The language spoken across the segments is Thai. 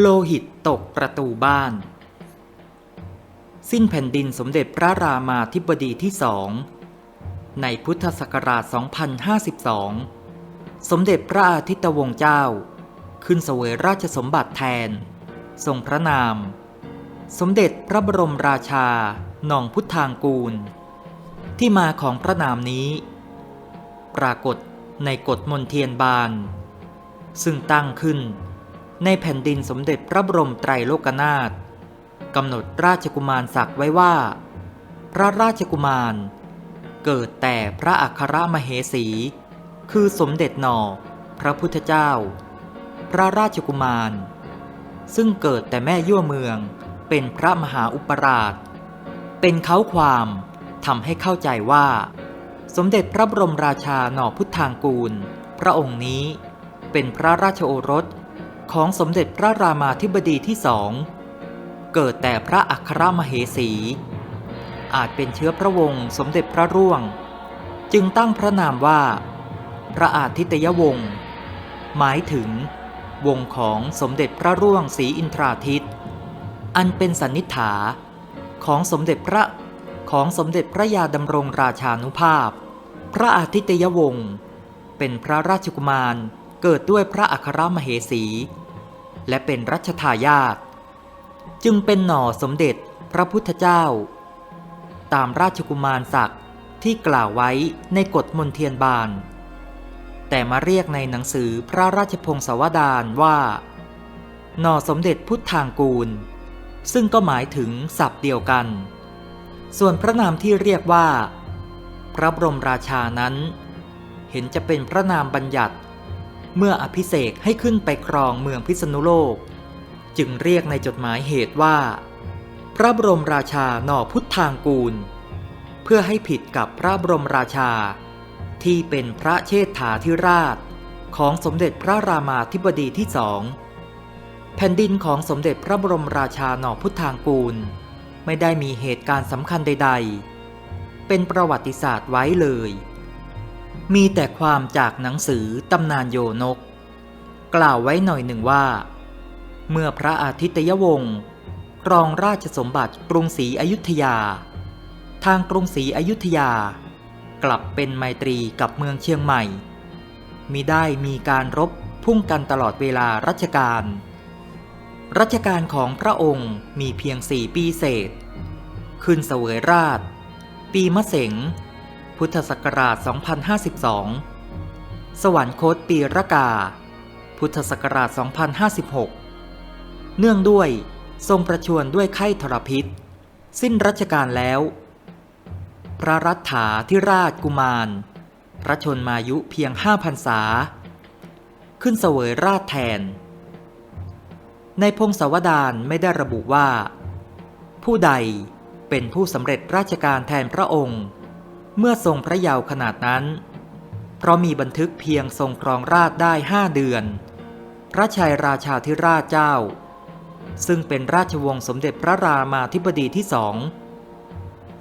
โลหิตตกประตูบ้าน สิ้นแผ่นดินสมเด็จพระรามาธิบดีที่สองในพุทธศักราช 2052 สมเด็จพระอาทิตวงศ์เจ้า ขึ้นเสวยราชสมบัติแทน ทรงพระนาม สมเด็จพระบรมราชา หนองพุทธางกูล ที่มาของพระนามนี้ ปรากฏในกฎมนเทียนบาน ซึ่งตั้งขึ้น ในแผ่นดินสมเด็จพระบรมไตรโลกนาถกำหนดราชกุมารศักดิ์ไว้ว่า พระราชกุมาร เกิดแต่พระอัครมเหสี คือสมเด็จหนอ พระพุทธเจ้า พระราชกุมาร ซึ่งเกิดแต่แม่ยั่วเมืองเป็นพระมหาอุปราช เป็นเขาความทำให้เข้าใจว่า สมเด็จพระบรมราชาหนอพุทธางกูล พระองค์นี้เป็นพระราชโอรส ของสมเด็จพระรามาธิบดีที่สอง เกิดแต่พระอัครมเหสี อาจเป็นเชื้อพระวงศ์สมเด็จพระร่วง จึงตั้งพระนามว่า พระอาทิตยวงศ์หมายถึง วงของสมเด็จพระร่วงศรีอินทราทิต อันเป็นสันนิษฐาของสมเด็จพระของสมเด็จพระยาดำรงราชานุภาพ พระอาทิตยวงศ์เป็นพระราชกุมารเกิดด้วยพระอัครมเหสี และเป็นรัชทายาทจึงเป็นหน่อสมเด็จพระพุทธเจ้า ตามราชกุมารศักดิ์ที่กล่าวไว้ในกฎมนเทียนบาน แต่มาเรียกในหนังสือพระราชพงศาวดารว่า หน่อสมเด็จพุทธทางกูล ซึ่งก็หมายถึงศัพท์เดียวกัน ส่วนพระนามที่เรียกว่า พระบรมราชานั้น เห็นจะเป็นพระนามบัญญัติ เมื่ออภิเษกให้ขึ้นไปครองเมืองพิษณุโลก จึงเรียกในจดหมายเหตุว่า พระบรมราชาหน่อพุทธางกูล เพื่อให้ผิดกับพระบรมราชา ที่เป็นพระเชษฐาธิราช ของสมเด็จพระรามาธิบดีที่สองแผ่นดินของสมเด็จพระบรมราชาหน่อพุทธางกูล ไม่ได้มีเหตุการณ์สำคัญใด ๆ เป็นประวัติศาสตร์ไว้เลย มีแต่ความจากหนังสือตำนานโยนก กล่าวไว้หน่อยหนึ่งว่า เมื่อพระอาทิตยวงศ์ครองราชสมบัติกรุงศรีอยุธยา ทางกรุงศรีอยุธยา กลับเป็นไมตรีกับเมืองเชียงใหม่ มิได้มีการรบพุ่งกันตลอดเวลารัชกาลรัชกาลของพระองค์มีเพียงสี่ปีเศษ ขึ้นเสวยราช ปีมะเสง พุทธศักราช 2052 สวรรคตปีระกา พุทธศักราช 2056 เนื่องด้วยทรงประชวรด้วยไข้ทรพิษ สิ้นรัชกาลแล้ว พระรัฐาธิราชกุมาร พระชนมายุเพียงห้าพรรษา ขึ้นเสวยราชแทน ในพงศาวดารไม่ได้ระบุว่า ผู้ใดเป็นผู้สำเร็จราชการแทนพระองค์ เมื่อทรงพระเยาว์ขนาดนั้น เพราะมีบันทึกเพียงทรงครองราชได้ห้าเดือน พระชัยราชาธิราชเจ้า ซึ่งเป็นราชวงศ์สมเด็จพระรามาธิบดีที่สอง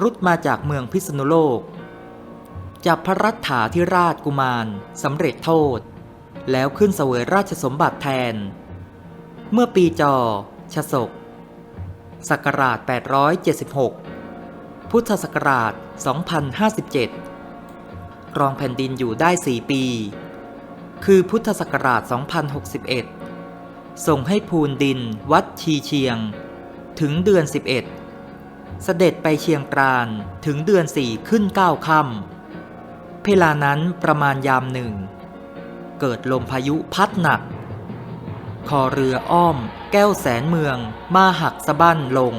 รุดมาจากเมืองพิษณุโลก จับพระรัฐาธิราชกุมารสำเร็จโทษ แล้วขึ้นเสวยราชสมบัติแทน เมื่อปีจอชศกศักราช 876 พุทธศักราช 2057 ครองแผ่นดินอยู่ได้ 4 ปี คือพุทธศักราช 2061 ส่งให้ภูนดินวัดชีเชียง ถึงเดือน 11 เสด็จไปเชียงกรานถึงเดือน 4 ขึ้น 9 ค่ำเพลานั้นประมาณยามหนึ่ง เกิดลมพายุพัดหนัก คอเรืออ้อม แก้วแสนเมือง มาหักสะบั้นลง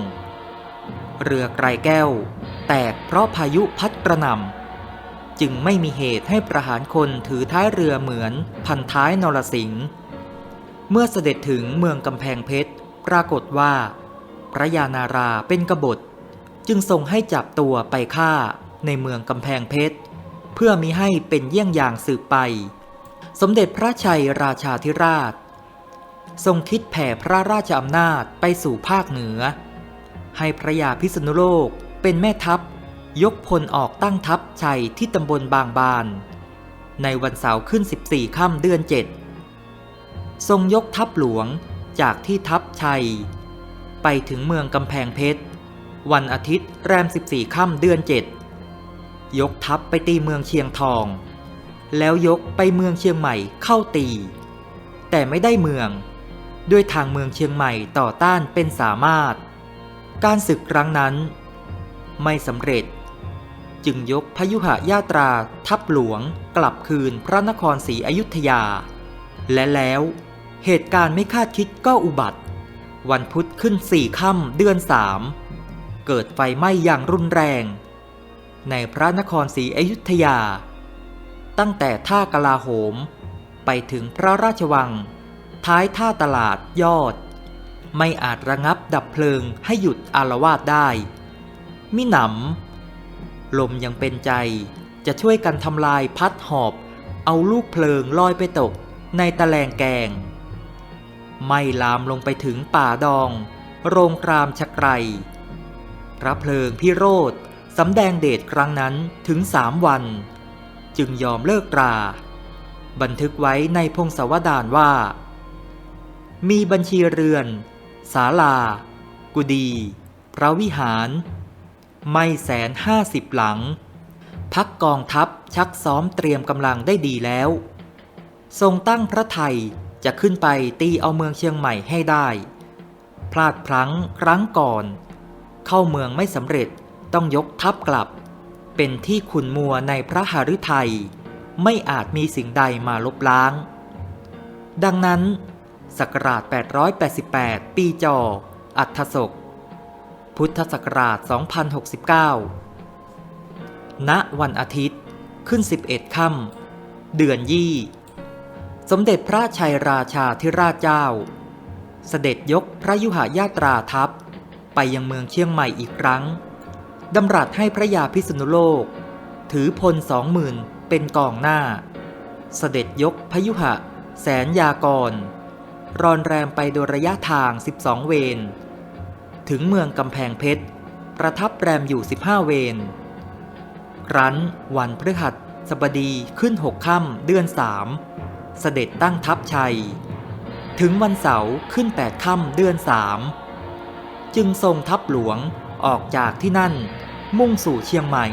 เรือไกรแก้ว แตกเพราะพายุพัดกระหน่ำจึงไม่มีเหตุให้ประหารคนถือท้ายเรือเหมือนพันท้ายนรสิงห์เมื่อเสด็จถึงเมืองกำแพงเพชรปรากฏว่า พระยานาราเป็นกบฏ จึงทรงให้จับตัวไปฆ่าในเมืองกำแพงเพชรเพื่อมิให้เป็นเยี่ยงอย่างสืบไป สมเด็จพระชัยราชาธิราช ทรงคิดแผ่พระราชอำนาจไปสู่ภาคเหนือ ให้พระยาพิษณุโลก เป็นแม่ทัพ ยกพลออกตั้งทัพชัยที่ตำบลบางบาน ในวันเสาร์ขึ้น 14 ค่ำเดือน 7 ทรงยกทัพหลวงจากที่ทัพชัย ไปถึงเมืองกำแพงเพชร วันอาทิตย์แรม 14 ค่ำเดือน 7 ยกทัพไปตีเมืองเชียงทอง แล้วยกไปเมืองเชียงใหม่เข้าตี แต่ไม่ได้เมืองด้วยทางเมืองเชียงใหม่ต่อต้านเป็นสามารถ การศึกครั้งนั้น ไม่สำเร็จ จึงยกพยุหยาตราทัพหลวงกลับคืนพระนครศรีอยุธยา และแล้วเหตุการณ์ไม่คาดคิดก็อุบัติ วันพุธขึ้นสี่ค่ำเดือนสามเกิดไฟไหม้อย่างรุนแรง ในพระนครศรีอยุธยา ตั้งแต่ท่ากลาโหม ไปถึงพระราชวัง ท้ายท่าตลาดยอด ไม่อาจระงับดับเพลิงให้หยุดอารวาสได้ มิหนำลมยังเป็นใจจะช่วยกันทำลายพัดหอบ เอาลูกเพลิงลอยไปตกในตะแลงแกง ไม่ลามลงไปถึงป่าดอง โรงครามชะไกรพระเพลิงพิโรธสำแดงเดชครั้งนั้นถึงสามวัน จึงยอมเลิกรา บันทึกไว้ในพงศาวดารว่า มีบัญชีเรือน ศาลา กุดี พระวิหาร ไม่แสนห้าสิบหลัง พักกองทัพชักซ้อมเตรียมกำลังได้ดีแล้ว ทรงตั้งพระไทยจะขึ้นไปตีเอาเมืองเชียงใหม่ให้ได้ พลาดพลั้งครั้งก่อน เข้าเมืองไม่สำเร็จต้องยกทัพกลับ เป็นที่ขุนมัวในพระหฤทัยไม่อาจมีสิ่งใดมาลบล้าง ดังนั้น ศักราช 888 ปีจอ อัฐศก พุทธศักราช 2069 ณ วันอาทิตย์ ขึ้น 11 ค่ำ เดือนยี่ สมเด็จพระชัยราชาธิราชเจ้า เสด็จยกพระยุหญาตราทัพ ไปยังเมืองเชียงใหม่อีกครั้ง ดำรัสให้พระยาพิษณุโลก ถือพลสองหมื่นเป็นกองหน้า เสด็จยกพยุหะ แสนยากร รอนแรมไปโดยระยะทาง 12 เวร ถึงเมืองกำแพงเพชร ประทับแรมอยู่ 15 เวรครั้นวันพฤหัสบดีขึ้นหกค่ำเดือนสามเสด็จตั้งทัพชัย ถึงวันเสาร์ขึ้นแปดค่ำเดือนสามจึงทรงทัพหลวงออกจากที่นั่นมุ่งสู่เชียงใหม่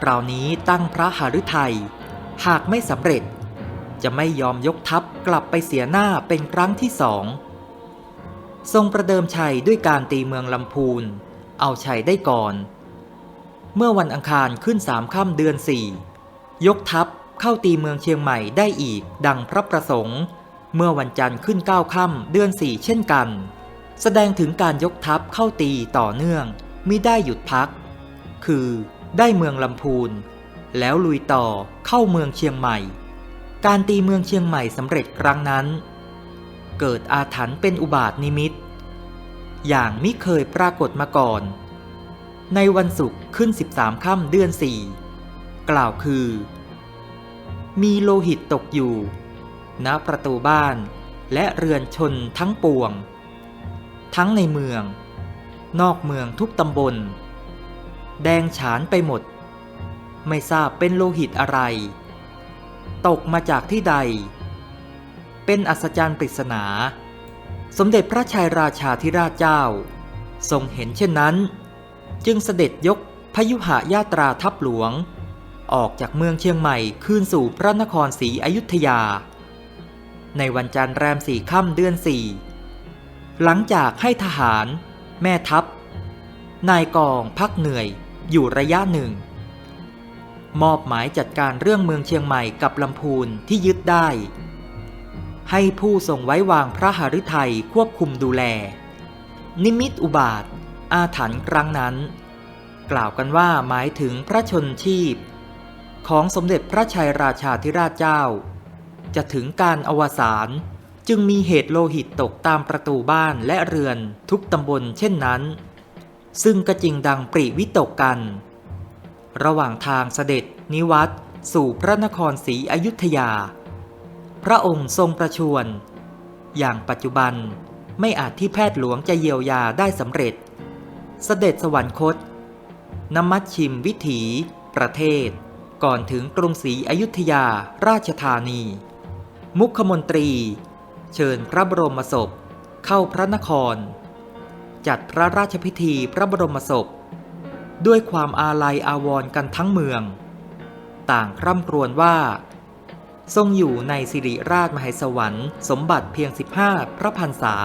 คราวนี้ตั้งพระหฤทัย หากไม่สำเร็จ จะไม่ยอมยกทัพกลับไปเสียหน้าเป็นครั้งที่สอง ทรงประเดิมชัยด้วยการตีเมืองลำพูน เอาชัยได้ก่อน เมื่อวันอังคารขึ้นสามค่ำเดือนสี่ยกทัพเข้าตีเมืองเชียงใหม่ได้อีกดังพระประสงค์ เมื่อวันจันทร์ขึ้นเก้าค่ำเดือนสี่เช่นกัน แสดงถึงการยกทัพเข้าตีต่อเนื่องมิได้หยุดพัก คือได้เมืองลำพูน แล้วลุยต่อเข้าเมืองเชียงใหม่ การตีเมืองเชียงใหม่สำเร็จครั้งนั้น เกิดอาถรรพ์เป็นอุบาทนิมิต อย่างมิเคยปรากฏมาก่อน ในวันศุกร์ขึ้น 13ค่ำเดือนสี่กล่าวคือ มีโลหิตตกอยู่ ณประตูบ้านและเรือนชนทั้งปวง ทั้งในเมือง นอกเมืองทุกตำบล แดงฉานไปหมด ไม่ทราบเป็นโลหิตอะไร ตกมาจากที่ใด เป็นอัศจรรย์ปริศนา สมเด็จพระชัยราชาธิราชเจ้า ทรงเห็นเช่นนั้น จึงเสด็จยกพยุหญาตราทัพหลวง ออกจากเมืองเชียงใหม่คืนสู่พระนครศรีอยุธยา ในวันจันทร์แรมสี่ค่ำเดือนสี่หลังจากให้ทหาร แม่ทัพ นายกองพักเหนื่อยอยู่ระยะหนึ่ง มอบหมายจัดการเรื่องเมืองเชียงใหม่กับลำพูนที่ยึดได้ ให้ผู้ทรงไว้วางพระหฤทัยควบคุมดูแล นิมิตอุบาท อาถรรพ์ครั้งนั้น กล่าวกันว่าหมายถึงพระชนชีพ ของสมเด็จพระชัยราชาธิราชเจ้า จะถึงการอวสานจึงมีเหตุโลหิตตกตามประตูบ้านและเรือนทุกตำบลเช่นนั้น ซึ่งก็จริงดังปริวิตกกัน ระหว่างทางเสด็จนิวัตสู่พระนครศรีอยุธยา พระองค์ทรงประชวร อย่างปัจจุบันไม่อาจที่แพทย์หลวงจะเยียวยาได้สำเร็จ เสด็จสวรรคตนมัดชิมวิถี ประเทศ ก่อนถึงกรุงศรีอยุธยาราชธานี มุขมนตรี เชิญพระบรมศพ เข้าพระนคร จัดพระราชพิธีพระบรมศพ ด้วยความอาลัยอาวรณ์กันทั้งเมือง ต่างคร่ำครวญว่า ทรงอยู่ในสิริราชมเหสวรรค์สมบัติเพียง 15 พระพรรษา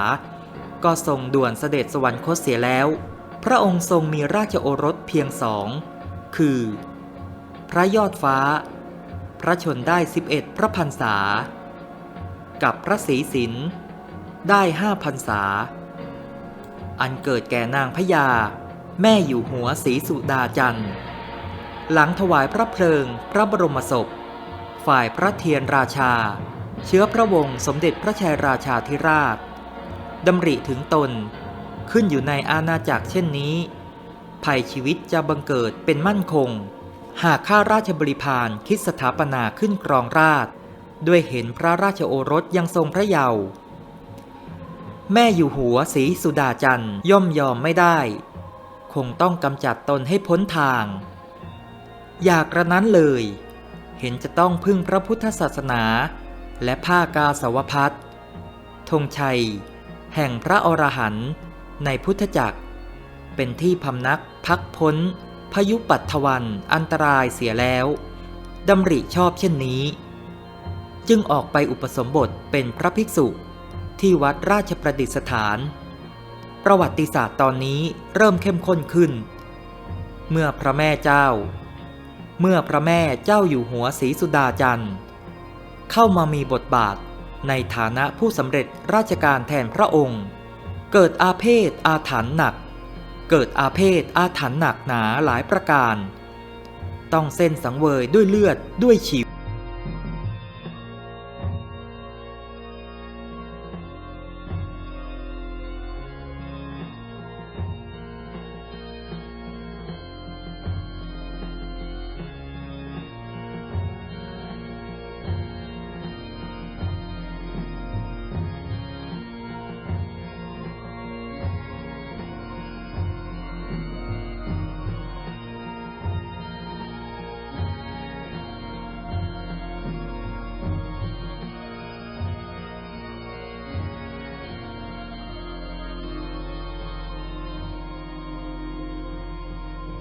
ก็ทรงด่วนเสด็จสวรรคตเสียแล้ว พระองค์ทรงมีราชโอรสเพียงสอง คือ พระยอดฟ้า พระชนได้ 11 พระพรรษา กับพระศรีสินได้ห้าพรรษา อันเกิดแก่นางพญา แม่อยู่หัวศรีสุดาจันทร์หลังถวายพระเพลิงพระบรมศพ ฝ่ายพระเทียนราชา เชื้อพระวงศ์สมเด็จพระชัยราชาธิราชดำริถึงตน ขึ้นอยู่ในอาณาจักรเช่นนี้ ภัยชีวิตจะบังเกิดเป็นมั่นคง หากข้าราชบริพารคิดสถาปนาขึ้นครองราช ด้วยเห็นพระราชโอรสยังทรงพระเยาว์แม่อยู่หัวศรีสุดาจันทร์ย่อมยอมไม่ได้ คงต้องกำจัดตนให้พ้นทาง อยากระนั้นเลย เห็นจะต้องพึ่งพระพุทธศาสนา และผ้ากาสาวพัดธงชัย แห่งพระอรหันต์ในพุทธจักร เป็นที่พำนักพักพ้น พยุปัตถวันอันตรายเสียแล้วดำริชอบเช่นนี้ จึงออกไปอุปสมบทเป็นพระภิกษุที่วัดราชประดิษฐาน ประวัติศาสตร์ตอนนี้เริ่มเข้มข้นขึ้น เมื่อพระแม่เจ้า เมื่อพระแม่เจ้าอยู่หัวศรีสุดาจันทร์ เข้ามามีบทบาทในฐานะผู้สำเร็จราชการแทนพระองค์ เกิดอาเพศอาถรรพ์หนัก เกิดอาเพศอาถรรพ์หนักหนาหลายประการ ต้องเส้นสังเวยด้วยเลือดด้วยชี